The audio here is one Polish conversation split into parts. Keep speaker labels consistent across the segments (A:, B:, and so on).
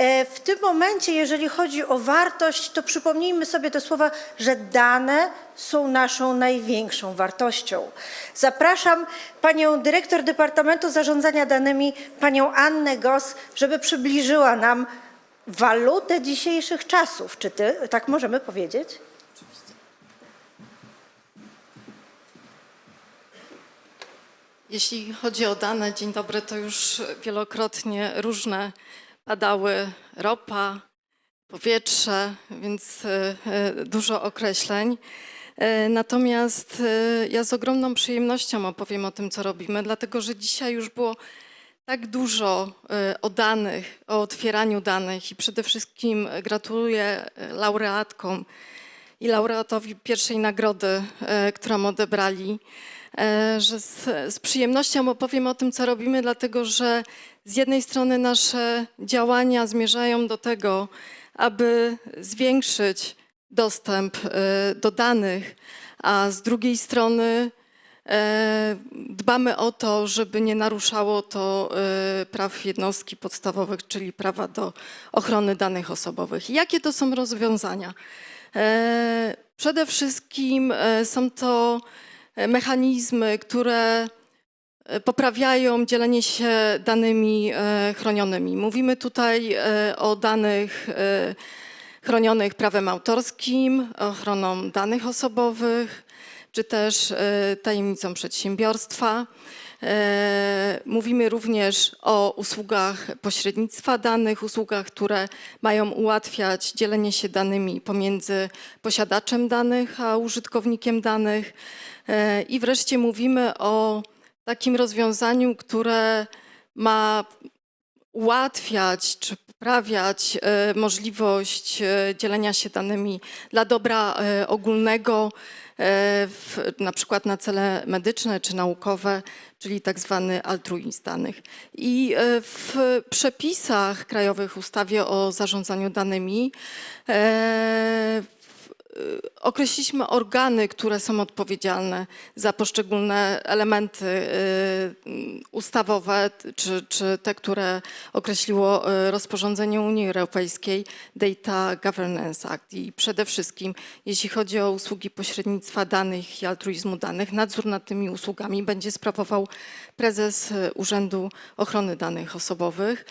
A: E, W tym momencie, jeżeli chodzi o wartość, to przypomnijmy sobie te słowa, że dane są naszą największą wartością. Zapraszam panią dyrektor Departamentu Zarządzania Danymi, panią Annę Gos, żeby przybliżyła nam walutę dzisiejszych czasów. Czy ty, tak możemy powiedzieć?
B: Jeśli chodzi o dane, dzień dobry, to już wielokrotnie różne padały ropa, powietrze, więc e, e, dużo określeń. E, Natomiast ja z ogromną przyjemnością opowiem o tym, co robimy, dlatego że dzisiaj już było tak dużo o danych, o otwieraniu danych i przede wszystkim gratuluję laureatkom i laureatowi pierwszej nagrody, którą odebrali, że z, z przyjemnością opowiem o tym, co robimy, dlatego że z jednej strony nasze działania zmierzają do tego, aby zwiększyć dostęp e, do danych, a z drugiej strony e, dbamy o to, żeby nie naruszało to e, praw jednostki podstawowych, czyli prawa do ochrony danych osobowych. Jakie to są rozwiązania? E, Przede wszystkim e, są to e, mechanizmy, które e, poprawiają dzielenie się danymi e, chronionymi. Mówimy tutaj e, o danych e, chronionych prawem autorskim, ochroną danych osobowych, czy też e, tajemnicą przedsiębiorstwa. E, Mówimy również o usługach pośrednictwa danych, usługach, które mają ułatwiać dzielenie się danymi pomiędzy posiadaczem danych a użytkownikiem danych. E, I wreszcie mówimy o takim rozwiązaniu, które ma ułatwiać czy poprawiać e, możliwość e, dzielenia się danymi dla dobra ogólnego, w, na przykład na cele medyczne czy naukowe, czyli tak zwany altruizm danych. I w przepisach krajowych ustawie o zarządzaniu danymi określiliśmy organy, które są odpowiedzialne za poszczególne elementy y, ustawowe, czy, czy te, które określiło y, rozporządzenie Unii Europejskiej Data Governance Act. I przede wszystkim, jeśli chodzi o usługi pośrednictwa danych i altruizmu danych, nadzór nad tymi usługami będzie sprawował prezes y, Urzędu Ochrony Danych Osobowych.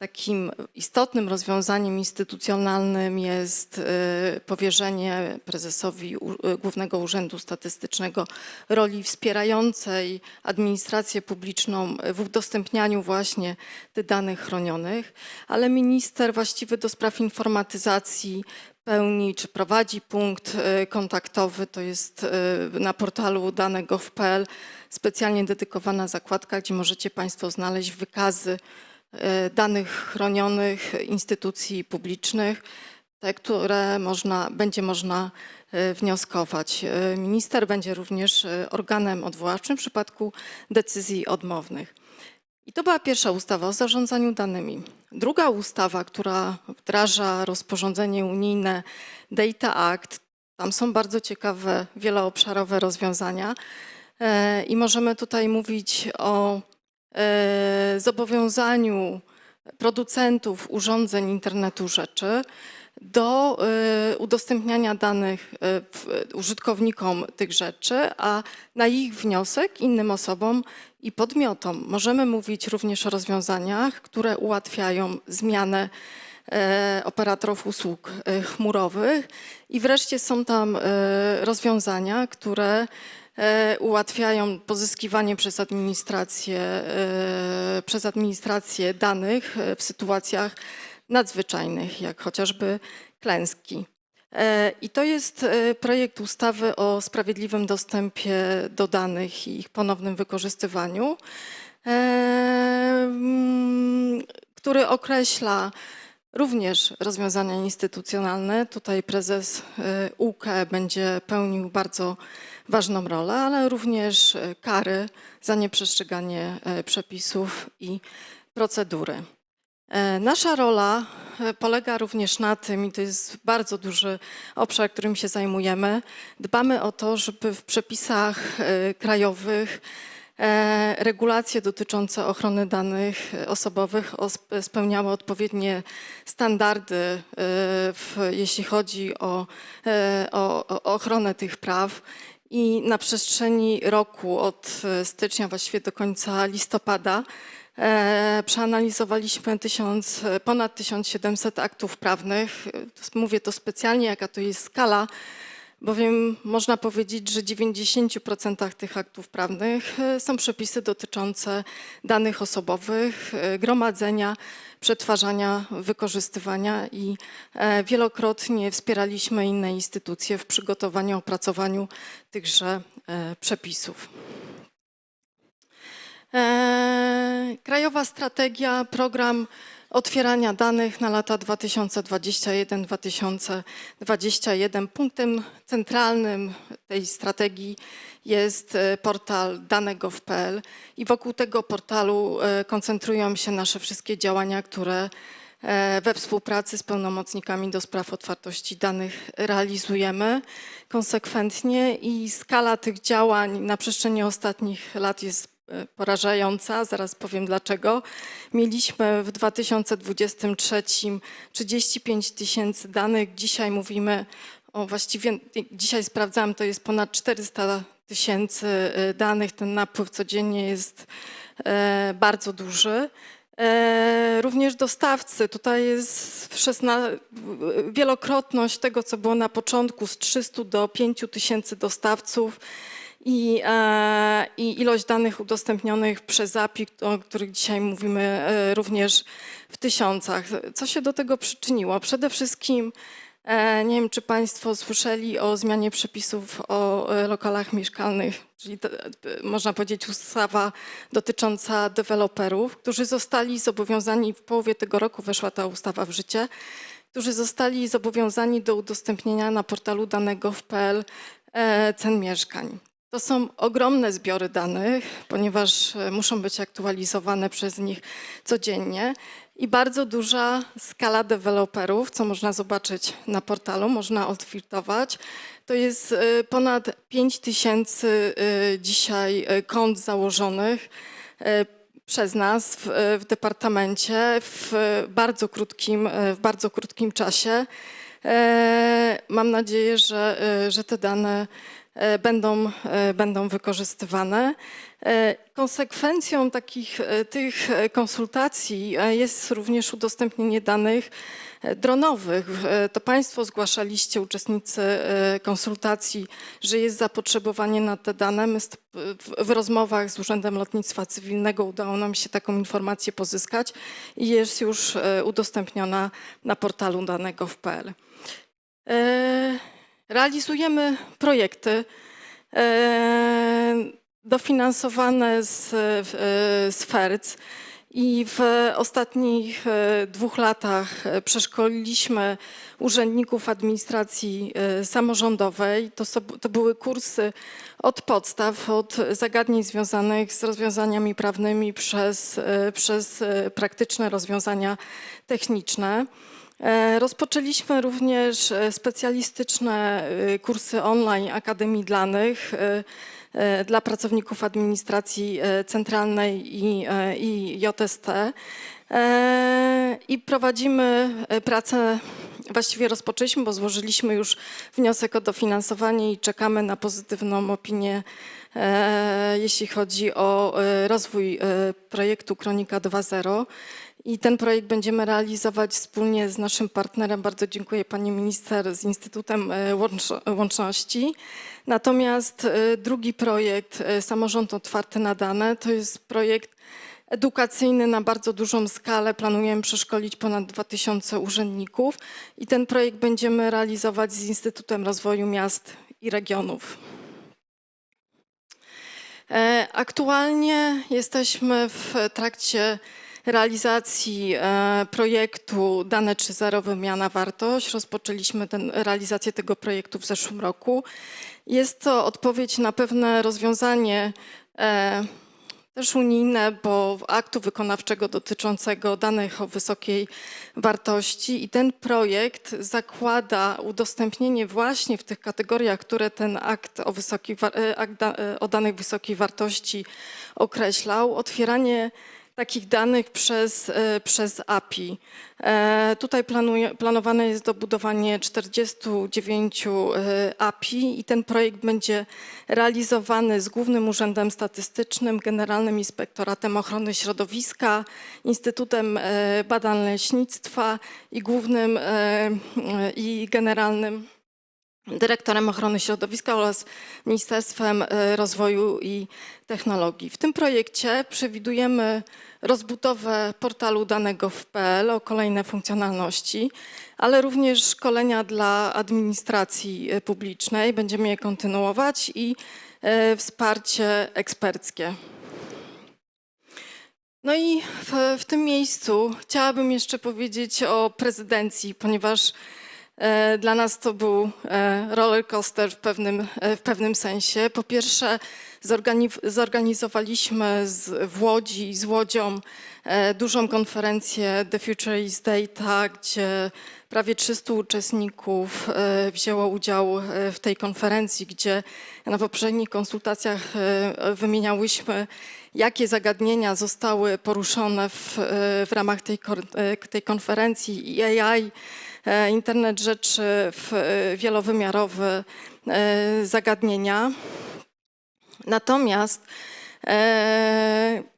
B: Takim istotnym rozwiązaniem instytucjonalnym jest y, powierzenie prezesowi y, Głównego Urzędu Statystycznego roli wspierającej administrację publiczną w udostępnianiu właśnie tych danych chronionych, ale minister właściwy do spraw informatyzacji pełni czy prowadzi punkt y, kontaktowy, to jest na portalu dane.gov.pl specjalnie dedykowana zakładka, gdzie możecie Państwo znaleźć wykazy danych chronionych instytucji publicznych, te, które można, będzie można e, wnioskować. E, Minister będzie również e, organem odwoławczym w przypadku decyzji odmownych. I to była pierwsza ustawa o zarządzaniu danymi. Druga ustawa, która wdraża rozporządzenie unijne Data Act, tam są bardzo ciekawe, wieloobszarowe rozwiązania E, i możemy tutaj mówić o e, zobowiązaniu producentów urządzeń internetu rzeczy do e, udostępniania danych e, użytkownikom tych rzeczy, a na ich wniosek innym osobom i podmiotom. Możemy mówić również o rozwiązaniach, które ułatwiają zmianę e, operatorów usług e, chmurowych i wreszcie są tam e, rozwiązania, które e, ułatwiają pozyskiwanie przez administrację, e, przez administrację danych e, w sytuacjach nadzwyczajnych, jak chociażby klęski. E, I to jest e, projekt ustawy o sprawiedliwym dostępie do danych i ich ponownym wykorzystywaniu, e, który określa również rozwiązania instytucjonalne. Tutaj prezes e, UKE będzie pełnił bardzo ważną rolę, ale również e, kary za nieprzestrzeganie e, przepisów i procedury. E, Nasza rola polega również na tym, i to jest bardzo duży obszar, którym się zajmujemy, dbamy o to, żeby w przepisach krajowych regulacje dotyczące ochrony danych osobowych os- spełniały odpowiednie standardy, e, w, jeśli chodzi o, e, o, o ochronę tych praw. I na przestrzeni roku, od e, stycznia właściwie do końca listopada, e, przeanalizowaliśmy ponad 1700 aktów prawnych. E, Mówię to specjalnie, jaka to jest skala, bowiem można powiedzieć, że w 90% tych aktów prawnych e, są przepisy dotyczące danych osobowych, e, gromadzenia, przetwarzania, wykorzystywania i e, wielokrotnie wspieraliśmy inne instytucje w przygotowaniu, opracowaniu tychże przepisów. Krajowa strategia, program otwierania danych na lata 2021-2021. Punktem centralnym tej strategii jest e, portal dane.gov.pl i wokół tego portalu e, koncentrują się nasze wszystkie działania, które e, we współpracy z pełnomocnikami do spraw otwartości danych realizujemy konsekwentnie i skala tych działań na przestrzeni ostatnich lat jest porażająca. Zaraz powiem dlaczego. Mieliśmy w 2023 35 tysięcy danych. Dzisiaj mówimy o właściwie, dzisiaj sprawdzałam, to jest ponad 400 tysięcy e, danych. Ten napływ codziennie jest e, bardzo duży. Również dostawcy. Tutaj jest 16, wielokrotność tego, co było na początku, z 300 do 5 tysięcy dostawców i, e, i ilość danych udostępnionych przez API, o których dzisiaj mówimy, e, również w tysiącach. Co się do tego przyczyniło? Przede wszystkim e, nie wiem, czy Państwo słyszeli o zmianie przepisów o lokalach mieszkalnych, czyli można powiedzieć ustawa dotycząca deweloperów, którzy zostali zobowiązani, w połowie tego roku weszła ta ustawa w życie, którzy zostali zobowiązani do udostępnienia na portalu danego.pl e, cen mieszkań. To są ogromne zbiory danych, ponieważ e, muszą być aktualizowane przez nich codziennie i bardzo duża skala deweloperów, co można zobaczyć na portalu, można odfiltrować. To jest e, ponad 5 tysięcy e, dzisiaj kont założonych przez nas w, w departamencie w bardzo krótkim, w bardzo krótkim czasie. Mam nadzieję, że, że te dane będą, e, będą wykorzystywane. E, Konsekwencją takich e, tych e, konsultacji e, jest również udostępnienie danych e, dronowych. E, To Państwo zgłaszaliście, uczestnicy e, konsultacji, że jest zapotrzebowanie na te dane. My w, w rozmowach z Urzędem Lotnictwa Cywilnego udało nam się taką informację pozyskać i jest już e, udostępniona na portalu danego.pl. E, Realizujemy projekty e, dofinansowane z, e, z FERC i w ostatnich e, dwóch latach przeszkoliliśmy urzędników administracji samorządowej. To, to były kursy od podstaw, od zagadnień związanych z rozwiązaniami prawnymi przez, przez praktyczne rozwiązania techniczne. E, Rozpoczęliśmy również e, specjalistyczne e, kursy online Akademii Dlanych dla pracowników administracji centralnej i, i JST. I prowadzimy pracę, właściwie rozpoczęliśmy, bo złożyliśmy już wniosek o dofinansowanie i czekamy na pozytywną opinię, jeśli chodzi o rozwój projektu Kronika 2.0. I ten projekt będziemy realizować wspólnie z naszym partnerem. Bardzo dziękuję pani minister z Instytutem e, Łącz- Łączności. Natomiast e, drugi projekt, e, Samorząd Otwarty na Dane, to jest projekt edukacyjny na bardzo dużą skalę. Planujemy przeszkolić ponad 2000 urzędników i ten projekt będziemy realizować z Instytutem Rozwoju Miast i Regionów. Aktualnie jesteśmy w trakcie realizacji e, projektu Dane 3.0 Wymiana Wartość. Rozpoczęliśmy ten, realizację tego projektu w zeszłym roku. Jest to odpowiedź na pewne rozwiązanie e, też unijne, bo aktu wykonawczego dotyczącego danych o wysokiej wartości i ten projekt zakłada udostępnienie właśnie w tych kategoriach, które ten akt o, wysokiej, akt e, o danych wysokiej wartości określał, otwieranie takich danych przez, e, przez API. E, Tutaj planuje, planowane jest dobudowanie 49 e, API i ten projekt będzie realizowany z Głównym Urzędem Statystycznym, Generalnym Inspektoratem Ochrony Środowiska, Instytutem Badań Leśnictwa i Głównym i Generalnym Dyrektorem Ochrony Środowiska oraz Ministerstwem e, Rozwoju i Technologii. W tym projekcie przewidujemy rozbudowę portalu danego w PL o kolejne funkcjonalności, ale również szkolenia dla administracji e, publicznej. Będziemy je kontynuować i e, wsparcie eksperckie. No i w, w tym miejscu chciałabym jeszcze powiedzieć o prezydencji, ponieważ Dla nas to był e, roller coaster w pewnym, e, w pewnym sensie. Po pierwsze, zorgani- zorganizowaliśmy z, w Łodzi z Łodzią e, dużą konferencję The Future is Data, gdzie prawie 300 uczestników e, wzięło udział e, w tej konferencji, gdzie na poprzednich konsultacjach e, wymieniałyśmy, jakie zagadnienia zostały poruszone w, w ramach tej, tej konferencji i AI internet rzeczy, w, wielowymiarowe zagadnienia. Natomiast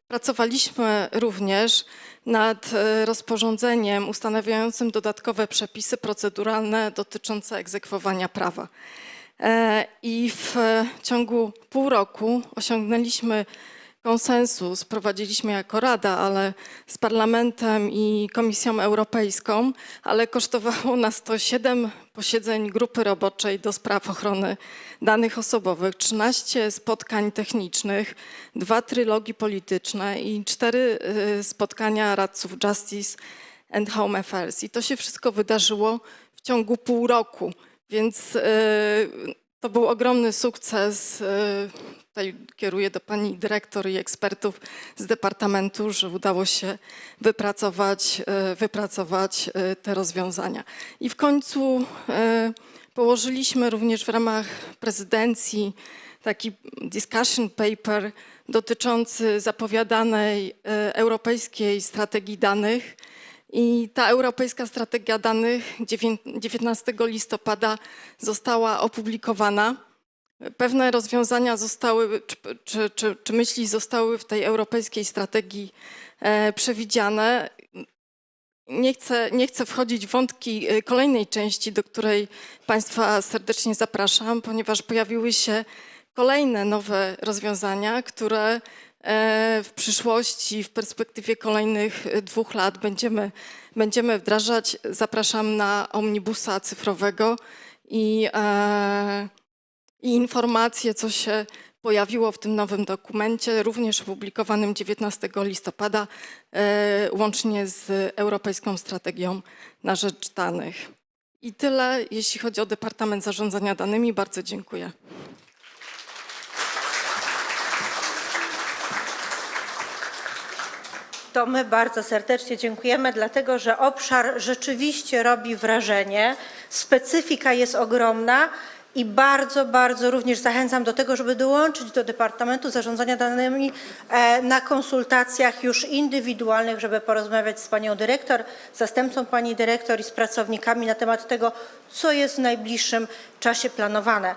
B: pracowaliśmy również nad e, rozporządzeniem ustanawiającym dodatkowe przepisy proceduralne dotyczące egzekwowania prawa. E, I w ciągu pół roku osiągnęliśmy konsensus, prowadziliśmy jako Rada, ale z Parlamentem i Komisją Europejską, ale kosztowało nas to 7 posiedzeń grupy roboczej do spraw ochrony danych osobowych, 13 spotkań technicznych, dwa trylogi polityczne i cztery y, spotkania radców Justice and Home Affairs. I to się wszystko wydarzyło w ciągu pół roku, więc y, to był ogromny sukces. Tutaj kieruję do pani dyrektor i ekspertów z departamentu, że udało się wypracować, wypracować y, te rozwiązania. I w końcu y, położyliśmy również w ramach prezydencji taki discussion paper dotyczący zapowiadanej y, europejskiej strategii danych. I ta europejska strategia danych dziewię- 19 listopada została opublikowana. Pewne rozwiązania zostały, czy, czy, czy, myśli zostały w tej europejskiej strategii e, przewidziane. Nie chcę, nie chcę wchodzić w wątki e, kolejnej części, do której Państwa serdecznie zapraszam, ponieważ pojawiły się kolejne nowe rozwiązania, które w przyszłości, w perspektywie kolejnych e, dwóch lat będziemy, będziemy wdrażać. Zapraszam na omnibusa cyfrowego i, e, i informacje, co się pojawiło w tym nowym dokumencie, również opublikowanym 19 listopada, e, łącznie z Europejską Strategią na Rzecz Danych. I tyle, jeśli chodzi o Departament Zarządzania Danymi. Bardzo dziękuję.
A: To my bardzo serdecznie dziękujemy, dlatego że obszar rzeczywiście robi wrażenie. Specyfika jest ogromna i bardzo, bardzo również zachęcam do tego, żeby dołączyć do Departamentu Zarządzania Danymi e, na konsultacjach już indywidualnych, żeby porozmawiać z panią dyrektor, zastępcą pani dyrektor i z pracownikami na temat tego, co jest w najbliższym czasie planowane.